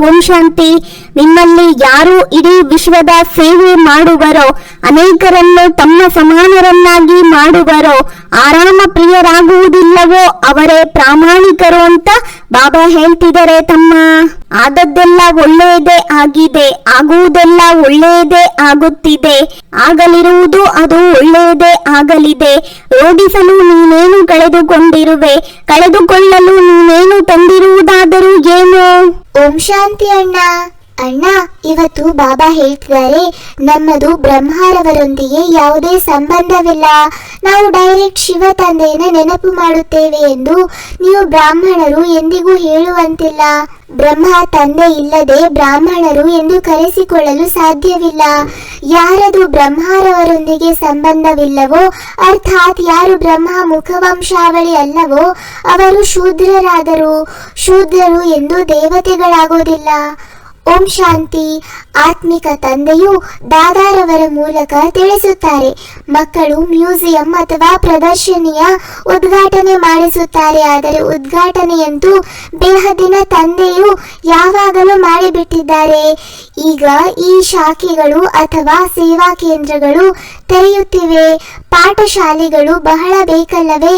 ಓಂ ಶಾಂತಿ ನಿಮ್ಮಲ್ಲಿ ಯಾರು ಇಡೀ ವಿಶ್ವದ ಸೇವೆ ಮಾಡುವರೋ, ಅನೇಕರನ್ನು ತಮ್ಮ ಸಮಾನರನ್ನಾಗಿ ಮಾಡುವರೋ, ಆರಾಮ ಪ್ರಿಯರಾಗುವುದಿಲ್ಲವೋ ಅವರೇ ಪ್ರಾಮಾಣಿಕರು ಅಂತ ಬಾಬಾ ಹೇಳ್ತಿದ್ದಾರೆ ತಮ್ಮ. ಆದದ್ದೆಲ್ಲ ಒಳ್ಳೆಯದೇ ಆಗಿದೆ, ಆಗುವುದೆಲ್ಲ ಒಳ್ಳೆಯದೇ ಆಗುತ್ತಿದೆ. ಆಗಲಿರುವುದು ಅದು ಒಳ್ಳೆಯದೇ ಆಗಲಿದೆ. ರೋಗಿಸಲು ನೀನೇನು ಕಳೆದುಕೊಂಡಿರುವೆ, ಕಳೆದುಕೊಳ್ಳಲು ನೀನೇನು ತಂದಿರುವುದಾದರೂ ಏನು? ಓಂ ಶಾಂತಿ ಅಣ್ಣ. ಅಣ್ಣ, ಇವತ್ತು ಬಾಬಾ ಹೇಳ್ತಿದ್ದಾರೆ, ನಮ್ಮದು ಬ್ರಹ್ಮಾರವರೊಂದಿಗೆ ಯಾವುದೇ ಸಂಬಂಧವಿಲ್ಲ. ನಾವು ಡೈರೆಕ್ಟ್ ಶಿವ ತಂದೆಯನ್ನ ನೆನಪು ಮಾಡುತ್ತೇವೆ ಎಂದು ನೀವು ಬ್ರಾಹ್ಮಣರು ಎಂದಿಗೂ ಹೇಳುವಂತಿಲ್ಲ. ಬ್ರಹ್ಮ ತಂದೆ ಇಲ್ಲದೆ ಬ್ರಾಹ್ಮಣರು ಎಂದು ಕರೆಸಿಕೊಳ್ಳಲು ಸಾಧ್ಯವಿಲ್ಲ. ಯಾರದು ಬ್ರಹ್ಮಾರವರೊಂದಿಗೆ ಸಂಬಂಧವಿಲ್ಲವೋ, ಅರ್ಥಾತ್ ಯಾರು ಬ್ರಹ್ಮ ಮುಖವಂಶಾವಳಿ ಅಲ್ಲವೋ, ಅವರು ಶೂದ್ರರಾದರು. ಶೂದ್ರರು ಎಂದು ದೇವತೆಗಳಾಗೋದಿಲ್ಲ. ಓಂ ಶಾಂತಿ. ಆತ್ಮಿಕ ತಂದೆಯು ದಾದಾರವರ ಮೂಲಕ ತಿಳಿಸುತ್ತಾರೆ. ಮಕ್ಕಳು ಮ್ಯೂಸಿಯಂ ಅಥವಾ ಪ್ರದರ್ಶನಿಯ ಉದ್ಘಾಟನೆ ಮಾಡಿಸುತ್ತಾರೆ. ಆದರೆ ಉದ್ಘಾಟನೆಯಂತೂ ಬೇಹದಿನ ತಂದೆಯು ಯಾವಾಗಲೂ ಮಾಡಿಬಿಟ್ಟಿದ್ದಾರೆ. ಈಗ ಈ ಶಾಖೆಗಳು ಅಥವಾ ಸೇವಾ ಕೇಂದ್ರಗಳು ತೆರೆಯುತ್ತಿವೆ. ಪಾಠಶಾಲೆಗಳು ಬಹಳ ಬೇಕಲ್ಲವೇ?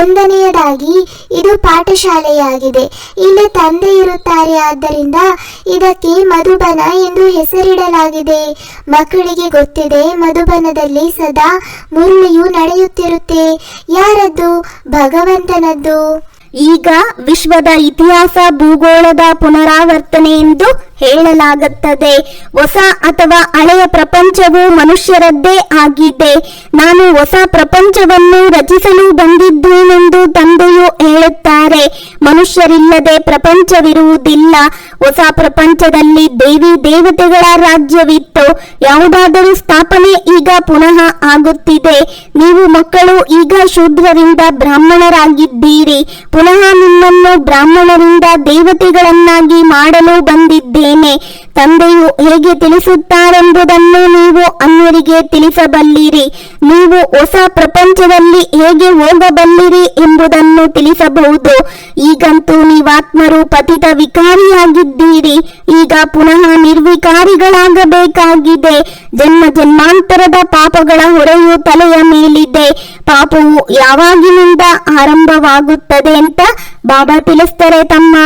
ಒಂದನೆಯದಾಗಿ, ಇದು ಪಾಠಶಾಲೆಯಾಗಿದೆ. ಇಲ್ಲಿ ತಂದೆ ಇರುತ್ತಾರೆ. ಆದ್ದರಿಂದ ಇದಕ್ಕೆ ಮಧುಬನ ಎಂದು ಹೆಸರಿಡಲಾಗಿದೆ. ಮಕ್ಕಳಿಗೆ ಗೊತ್ತಿದೆ, ಮಧುಬನದಲ್ಲಿ ಸದಾ ಮುರುಳಿಯು ನಡೆಯುತ್ತಿರುತ್ತೆ. ಯಾರದ್ದು? ಭಗವಂತನದ್ದು. ಈಗ ವಿಶ್ವದ ಇತಿಹಾಸ, ಭೂಗೋಳದ ಪುನರಾವರ್ತನೆ ಎಂದು ಹೇಳಲಾಗುತ್ತದೆ. ಹೊಸ ಅಥವಾ ಹಳೆಯ ಪ್ರಪಂಚವು ಮನುಷ್ಯರದ್ದೇ ಆಗಿದೆ. ನಾನು ಹೊಸ ಪ್ರಪಂಚವನ್ನು ರಚಿಸಲು ಬಂದಿದ್ದೇನೆಂದು ತಂದೆಯು ಹೇಳುತ್ತಾರೆ. ಮನುಷ್ಯರಿಲ್ಲದೆ ಪ್ರಪಂಚವಿರುವುದಿಲ್ಲ. ಹೊಸ ಪ್ರಪಂಚದಲ್ಲಿ ದೇವಿ ದೇವತೆಗಳ ರಾಜ್ಯವಿತ್ತು. ಯಾವುದಾದರೂ ಸ್ಥಾಪನೆ ಈಗ ಪುನಃ ಆಗುತ್ತಿದೆ. ನೀವು ಮಕ್ಕಳು, ಈಗ ಶೂದ್ರರಿಂದ ಬ್ರಾಹ್ಮಣರಾಗಿದ್ದೀರಿ. ಪುನಃ ನಿಮ್ಮನ್ನು ಬ್ರಾಹ್ಮಣರಿಂದ ದೇವತೆಗಳನ್ನಾಗಿ ಮಾಡಲು ಬಂದಿದ್ದೇನೆ ತಂದೆಯು ಹೇಗೆ ತಿಳಿಸುತ್ತಾರೆಂಬುದನ್ನು ನೀವು ಅನ್ಯರಿಗೆ ತಿಳಿಸಬಲ್ಲಿರಿ. ನೀವು ಹೊಸ ಪ್ರಪಂಚದಲ್ಲಿ ಹೇಗೆ ಹೋಗಬಲ್ಲಿರಿ ಎಂಬುದನ್ನು ತಿಳಿಸಬಹುದು. ಈಗಂತೂ ನೀವಾತ್ಮರು ಪತಿತ ವಿಕಾರಿಯಾಗಿದ್ದೀರಿ. ಈಗ ಪುನಃ ನಿರ್ವಿಕಾರಿಗಳಾಗಬೇಕಾಗಿದೆ. ಜನ್ಮ ಜನ್ಮಾಂತರದ ಪಾಪಗಳ ಹೊರೆಯು ತಲೆಯ ಮೇಲಿದೆ. ಪಾಪವು ಯಾವಾಗಿನಿಂದ ಆರಂಭವಾಗುತ್ತದೆ ಅಂತ ಬಾಬಾ ತಿಳಿಸ್ತಾರೆ ತಮ್ಮ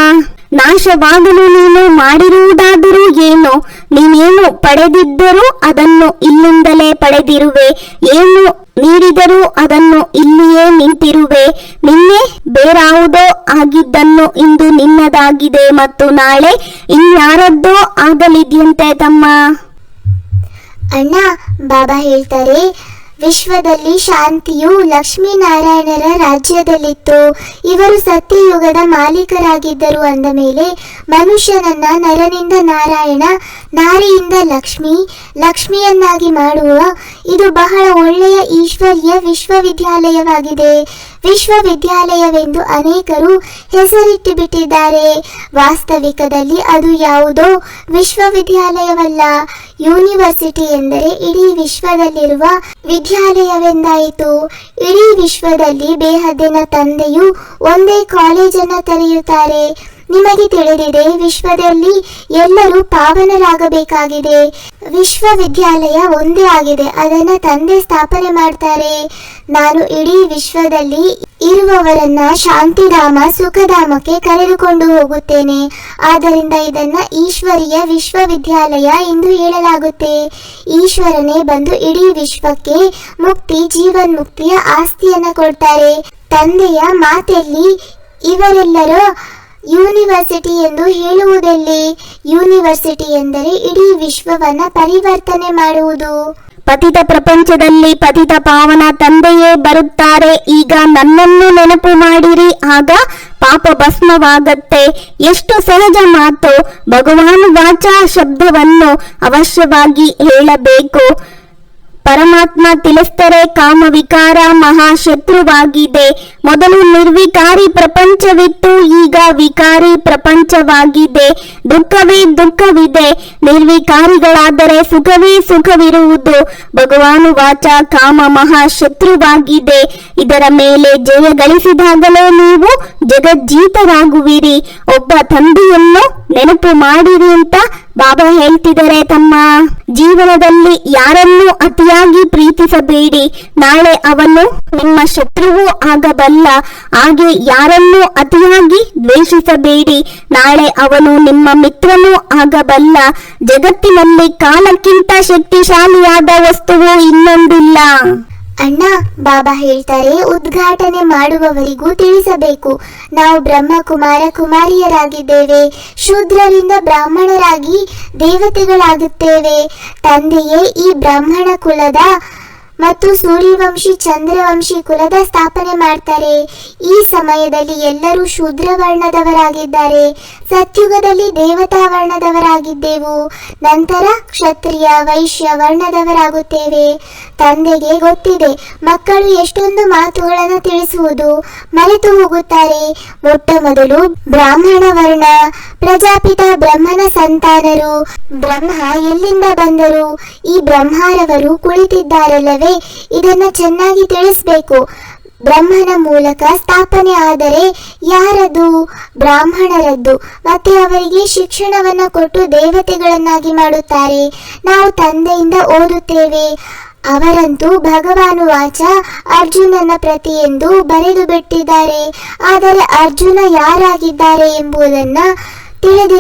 ನಾಶವಾಗಲು ನೀನು ಮಾಡಿರುವುದಾದರೂ ಏನು? ನೀನೇನು ಪಡೆದಿದ್ದರೂ ಅದನ್ನು ಇಲ್ಲಿಂದಲೇ ಪಡೆದಿರುವೆ. ಏನು ನೀಡಿದರೂ ಅದನ್ನು ಇಲ್ಲಿಯೇ ನಿಂತಿರುವೆ. ನಿನ್ನೆ ಬೇರಾವುದೋ ಆಗಿದ್ದನ್ನು ಇಂದು ನಿನ್ನದಾಗಿದೆ ಮತ್ತು ನಾಳೆ ಇನ್ಯಾರದ್ದೋ ಆಗಲಿದೆಯಂತೆ ತಮ್ಮ. ಅಣ್ಣ, ಬಾಬಾ ಹೇಳ್ತಾರೆ ವಿಶ್ವದಲ್ಲಿ ಶಾಂತಿಯು ಲಕ್ಷ್ಮೀನಾರಾಯಣರ ರಾಜ್ಯದಲ್ಲಿತ್ತು. ಇವರು ಸತ್ಯಯುಗದ ಮಾಲೀಕರಾಗಿದ್ದರು ಅಂದ ಮೇಲೆ ಮನುಷ್ಯನನ್ನ ನರನಿಂದ ನಾರಾಯಣ, ನಾರಿಯಿಂದ ಲಕ್ಷ್ಮಿ, ಲಕ್ಷ್ಮಿಯನ್ನಾಗಿ ಮಾಡುವ ಇದು ಬಹಳ ಒಳ್ಳೆಯ ಈಶ್ವರ್ಯ ವಿಶ್ವವಿದ್ಯಾಲಯವಾಗಿದೆ. ವಿಶ್ವವಿದ್ಯಾಲಯವೆಂದು ಅನೇಕರು ಹೆಸರಿಟ್ಟು ಬಿಟ್ಟಿದ್ದಾರೆ ವಾಸ್ತವಿಕದಲ್ಲಿ ಅದು ಯಾವುದೋ ವಿಶ್ವವಿದ್ಯಾಲಯವಲ್ಲ. ಯೂನಿವರ್ಸಿಟಿ ಎಂದರೆ ಇಡೀ ವಿಶ್ವದಲ್ಲಿರುವ ವಿದ್ಯಾಲಯವೆಂದಾಯಿತು. ಇಡೀ ವಿಶ್ವದಲ್ಲಿ ಬೇಹದ್ದಿನ ತಂದೆಯು ಒಂದೇ ಕಾಲೇಜನ್ನು ತೆರೆಯುತ್ತಾರೆ. ನಿಮಗೆ ತಿಳಿದಿದೆ, ವಿಶ್ವದಲ್ಲಿ ಎಲ್ಲರೂ ಪಾವನರಾಗಬೇಕಾಗಿದೆ. ವಿಶ್ವವಿದ್ಯಾಲಯ ಒಂದೇ ಆಗಿದೆ, ಅದನ್ನ ತಂದೆ ಸ್ಥಾಪನೆ ಮಾಡ್ತಾರೆ. ನಾನು ಇಡೀ ವಿಶ್ವದಲ್ಲಿ ಇರುವವರನ್ನ ಶಾಂತಿಧಾಮ, ಸುಖಧಾಮಕ್ಕೆ ಕರೆದುಕೊಂಡು ಹೋಗುತ್ತೇನೆ. ಆದ್ದರಿಂದ ಇದನ್ನ ಈಶ್ವರಿಯ ವಿಶ್ವವಿದ್ಯಾಲಯ ಎಂದು ಹೇಳಲಾಗುತ್ತೆ. ಈಶ್ವರನೇ ಬಂದು ಇಡೀ ವಿಶ್ವಕ್ಕೆ ಮುಕ್ತಿ ಜೀವನ್ ಮುಕ್ತಿಯ ಆಸ್ತಿಯನ್ನ ಕೊಡ್ತಾರೆ. ತಂದೆಯ ಮಾತೆಲ್ಲಿ ಇವರೆಲ್ಲರೂ ಯೂನಿವರ್ಸಿಟಿ ಎಂದು ಹೇಳುವುದೆಲ್ಲಿ? ಯೂನಿವರ್ಸಿಟಿ ಎಂದರೆ ಇಡೀ ವಿಶ್ವವನ್ನ ಪರಿವರ್ತನೆ ಮಾಡುವುದು. ಪತಿತ ಪ್ರಪಂಚದಲ್ಲಿ ಪತಿತ ಪಾವನ ತಂದೆಯೇ ಬರುತ್ತಾರೆ. ಈಗ ನನ್ನನ್ನು ನೆನಪು ಮಾಡಿರಿ. ಆಗ ಪಾಪ ಭಸ್ಮವಾಗತ್ತೆ. ಎಷ್ಟು ಸಹಜ ಮಾತು. ಭಗವಾನ್ ವಾಚಾ ಶಬ್ದವನ್ನು ಅವಶ್ಯವಾಗಿ ಹೇಳಬೇಕು. ಪರಮಾತ್ಮ ತಿಳಿಸ್ತರೆ ಕಾಮ ವಿಕಾರ ಮಹಾಶತ್ರುವಾಗಿದೆ. ಮೊದಲು ನಿರ್ವಿಕಾರಿ ಪ್ರಪಂಚವಿತ್ತು, ಈಗ ವಿಕಾರಿ ಪ್ರಪಂಚವಾಗಿದೆ. ದುಃಖವೇ ದುಃಖವಿದೆ. ನಿರ್ವಿಕಾರಿಗಳಾದರೆ ಸುಖವೇ ಸುಖವಿರುವುದು. ಭಗವಾನು ವಾಚ ಕಾಮ ಮಹಾಶತ್ರುವಾಗಿದೆ. ಇದರ ಮೇಲೆ ಜಯ ಗಳಿಸಿದಾಗಲೇ ನೀವು ಜಗಜ್ಜೀತರಾಗುವಿರಿ. ಒಬ್ಬ ತಂದೆಯನ್ನು ನೆನಪು ಮಾಡಿರಿ ಅಂತ ಬಾಬಾ ಹೇಳ್ತಿದ್ದಾರೆ, ತಮ್ಮ ಜೀವನದಲ್ಲಿ ಯಾರನ್ನೂ ಅತಿಯಾಗಿ ಪ್ರೀತಿಸಬೇಡಿ. ನಾಳೆ ಅವನು ನಿಮ್ಮ ಶತ್ರುವೂ ಆಗಬಲ್ಲ. ಹಾಗೆ ಯಾರನ್ನೂ ಅತಿಯಾಗಿ ದ್ವೇಷಿಸಬೇಡಿ. ನಾಳೆ ಅವನು ನಿಮ್ಮ ಮಿತ್ರನೂ ಆಗಬಲ್ಲ. ಜಗತ್ತಿನಲ್ಲಿ ಕಾಲಕ್ಕಿಂತ ಶಕ್ತಿಶಾಲಿಯಾದ ವಸ್ತುವು ಇನ್ನೊಂದಿಲ್ಲ. ಅಣ್ಣ, ಬಾಬಾ ಹೇಳ್ತಾರೆ, ಉದ್ಘಾಟನೆ ಮಾಡುವವರಿಗೂ ತಿಳಿಸಬೇಕು. ನಾವು ಬ್ರಹ್ಮ ಕುಮಾರ ಕುಮಾರಿಯರಾಗಿದ್ದೇವೆ. ಶೂದ್ರರಿಂದ ಬ್ರಾಹ್ಮಣರಾಗಿ ದೇವತೆಗಳಾಗುತ್ತೇವೆ. ತಂದೆಯೇ ಈ ಬ್ರಾಹ್ಮಣ ಕುಲದ ಮತ್ತು ಸೂರ್ಯವಂಶಿ ಚಂದ್ರವಂಶಿ ಕುಲದ ಸ್ಥಾಪನೆ ಮಾಡ್ತಾರೆ. ಈ ಸಮಯದಲ್ಲಿ ಎಲ್ಲರೂ ಶೂದ್ರ ವರ್ಣದವರಾಗಿದ್ದಾರೆ ಸತ್ಯುಗದಲ್ಲಿ ದೇವತಾ ವರ್ಣದವರಾಗಿದ್ದೆವು ನಂತರ ಕ್ಷತ್ರಿಯ ವೈಶ್ಯ ವರ್ಣದವರಾಗುತ್ತೇವೆ ತಂದೆಗೆ ಗೊತ್ತಿದೆ, ಮಕ್ಕಳು ಎಷ್ಟೊಂದು ಮಾತುಗಳನ್ನು ತಿಳಿಸುವುದು. ಮರೆತು ಹೋಗುತ್ತಾರೆ. ಮೊಟ್ಟ ಮೊದಲು ಬ್ರಾಹ್ಮಣ ವರ್ಣ ಪ್ರಜಾಪಿತ ಬ್ರಹ್ಮನ ಸಂತಾನರು. ಬ್ರಹ್ಮ ಎಲ್ಲಿಂದ ಬಂದರು? ಈ ಬ್ರಹ್ಮಾರವರು ಕುಳಿತಿದ್ದಾರಲ್ಲವೇ? ಇದನ್ನ ಚೆನ್ನಾಗಿ ತಿಳಿಸಬೇಕು. ಬ್ರಹ್ಮನ ಮೂಲಕ ಸ್ಥಾಪನೆ ಆದರೆ ಯಾರದು? ಬ್ರಾಹ್ಮಣರದ್ದು. ಮತ್ತೆ ಅವರಿಗೆ ಶಿಕ್ಷಣವನ್ನು ಕೊಟ್ಟು ದೇವತೆಗಳನ್ನಾಗಿ ಮಾಡುತ್ತಾರೆ. ನಾವು ತಂದೆಯಿಂದ ಓದುತ್ತೇವೆ. ಅವರಂತೂ ಭಗವಾನು ವಾಚ ಅರ್ಜುನನ ಪ್ರತಿ ಎಂದು ಬರೆದು ಬಿಟ್ಟಿದ್ದಾರೆ. ಆದರೆ ಅರ್ಜುನ ಯಾರಾಗಿದ್ದಾರೆ ಎಂಬುದನ್ನು ತಿಳಿದಿಲ್ಲ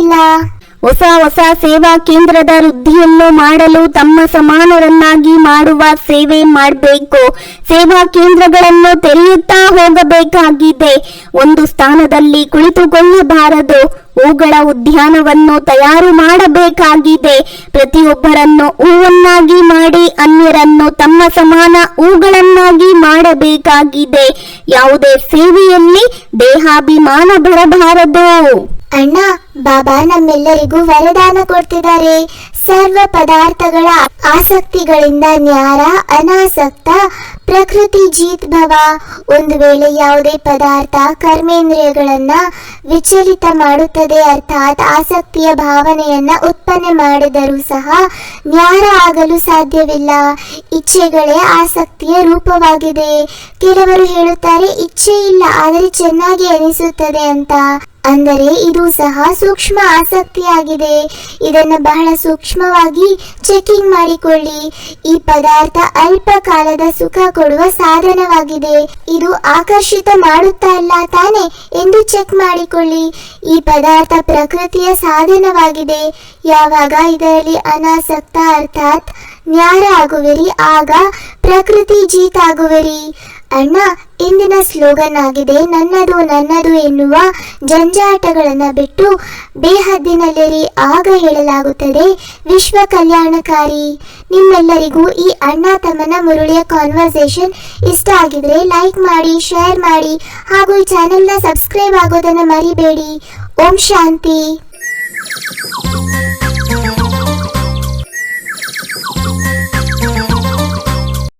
ಹೊಸ ಹೊಸ ಸೇವಾ ಕೇಂದ್ರದ ವೃದ್ಧಿಯನ್ನು ಮಾಡಲು ತಮ್ಮ ಸಮಾನರನ್ನಾಗಿ ಮಾಡುವ ಸೇವೆ ಮಾಡಬೇಕು. ಸೇವಾ ಕೇಂದ್ರಗಳನ್ನು ತೆರೆಯುತ್ತಾ ಹೋಗಬೇಕಾಗಿದೆ. ಒಂದು ಸ್ಥಾನದಲ್ಲಿ ಕುಳಿತುಕೊಳ್ಳಬಾರದು. ಹೂಗಳ ಉದ್ಯಾನವನ್ನು ತಯಾರು ಮಾಡಬೇಕಾಗಿದೆ. ಪ್ರತಿಯೊಬ್ಬರನ್ನು ಹೂವನ್ನಾಗಿ ಮಾಡಿ ಅನ್ಯರನ್ನು ತಮ್ಮ ಸಮಾನ ಹೂಗಳನ್ನಾಗಿ ಮಾಡಬೇಕಾಗಿದೆ. ಯಾವುದೇ ಸೇವೆಯಲ್ಲಿ ದೇಹಾಭಿಮಾನ ಬರಬಾರದು. ಅಣ್ಣ, ಬಾಬಾ ನಮ್ಮೆಲ್ಲರಿಗೂ ವರದಾನ ಕೊಡ್ತಿದ್ದಾರೆ. ಸರ್ವ ಪದಾರ್ಥಗಳ ಆಸಕ್ತಿಗಳಿಂದ ನ್ಯಾರ, ಅನಾಸಕ್ತ, ಪ್ರಕೃತಿ ಜೀತ್ ಭವ. ಒಂದು ವೇಳೆ ಯಾವುದೇ ಪದಾರ್ಥ ಕರ್ಮೇಂದ್ರಿಯಗಳನ್ನ ವಿಚಲಿತ ಮಾಡುತ್ತದೆ, ಅರ್ಥಾತ್ ಆಸಕ್ತಿಯ ಭಾವನೆಯನ್ನ ಉತ್ಪನ್ನ ಮಾಡಿದರೂ ಸಹ ನ್ಯಾರ ಆಗಲು ಸಾಧ್ಯವಿಲ್ಲ. ಇಚ್ಛೆಗಳೇ ಆಸಕ್ತಿಯ ರೂಪವಾಗಿದೆ. ಕೆಲವರು ಹೇಳುತ್ತಾರೆ, ಇಚ್ಛೆ ಇಲ್ಲ, ಆದರೆ ಚೆನ್ನಾಗಿ ಅನಿಸುತ್ತದೆ ಅಂತ. ಅಂದರೆ ಇದು ಸಹ ಸೂಕ್ಷ್ಮ ಆಸಕ್ತಿಯಾಗಿದೆ. ಇದನ್ನು ಬಹಳ ಸೂಕ್ಷ್ಮವಾಗಿ ಚೆಕಿಂಗ್ ಮಾಡಿಕೊಳ್ಳಿ. ಈ ಪದಾರ್ಥ ಅಲ್ಪ ಕಾಲದ ಸುಖ ಕೊಡುವ ಸಾಧನವಾಗಿದೆ. ಇದು ಆಕರ್ಷಿತ ಮಾಡುತ್ತಾ ಇಲ್ಲ ತಾನೆ ಎಂದು ಚೆಕ್ ಮಾಡಿಕೊಳ್ಳಿ. ಈ ಪದಾರ್ಥ ಪ್ರಕೃತಿಯ ಸಾಧನವಾಗಿದೆ. ಯಾವಾಗ ಇದರಲ್ಲಿ ಅನಾಸಕ್ತ ಅರ್ಥಾತ್ ನ್ಯಾರ ಆಗುವಿರಿ, ಆಗ ಪ್ರಕೃತಿ ಜೀತ್ ಆಗುವಿರಿ. ಅಣ್ಣ, ಇಂದಿನ ಸ್ಲೋಗನ್ ಆಗಿದೆ, ನನ್ನದು ನನ್ನದು ಎನ್ನುವ ಜಂಜಾಟಗಳನ್ನ ಬಿಟ್ಟು ಬೇಹದ್ದಿನಲ್ಲಿರಿ ಆಗ ಹೇಳಲಾಗುತ್ತದೆ, ವಿಶ್ವ ಕಲ್ಯಾಣಕಾರಿ. ನಿಮ್ಮೆಲ್ಲರಿಗೂ ಈ ಅಣ್ಣ ತಮ್ಮನ ಮುರುಳಿಯ ಕಾನ್ವರ್ಸೇಷನ್ ಇಷ್ಟ ಆಗಿದ್ರೆ ಲೈಕ್ ಮಾಡಿ ಶೇರ್ ಮಾಡಿ, ಹಾಗೂ ಈ ಚಾನೆಲ್ನ ಸಬ್ಸ್ಕ್ರೈಬ್ ಆಗೋದನ್ನ ಮರಿಬೇಡಿ. ಓಂ ಶಾಂತಿ.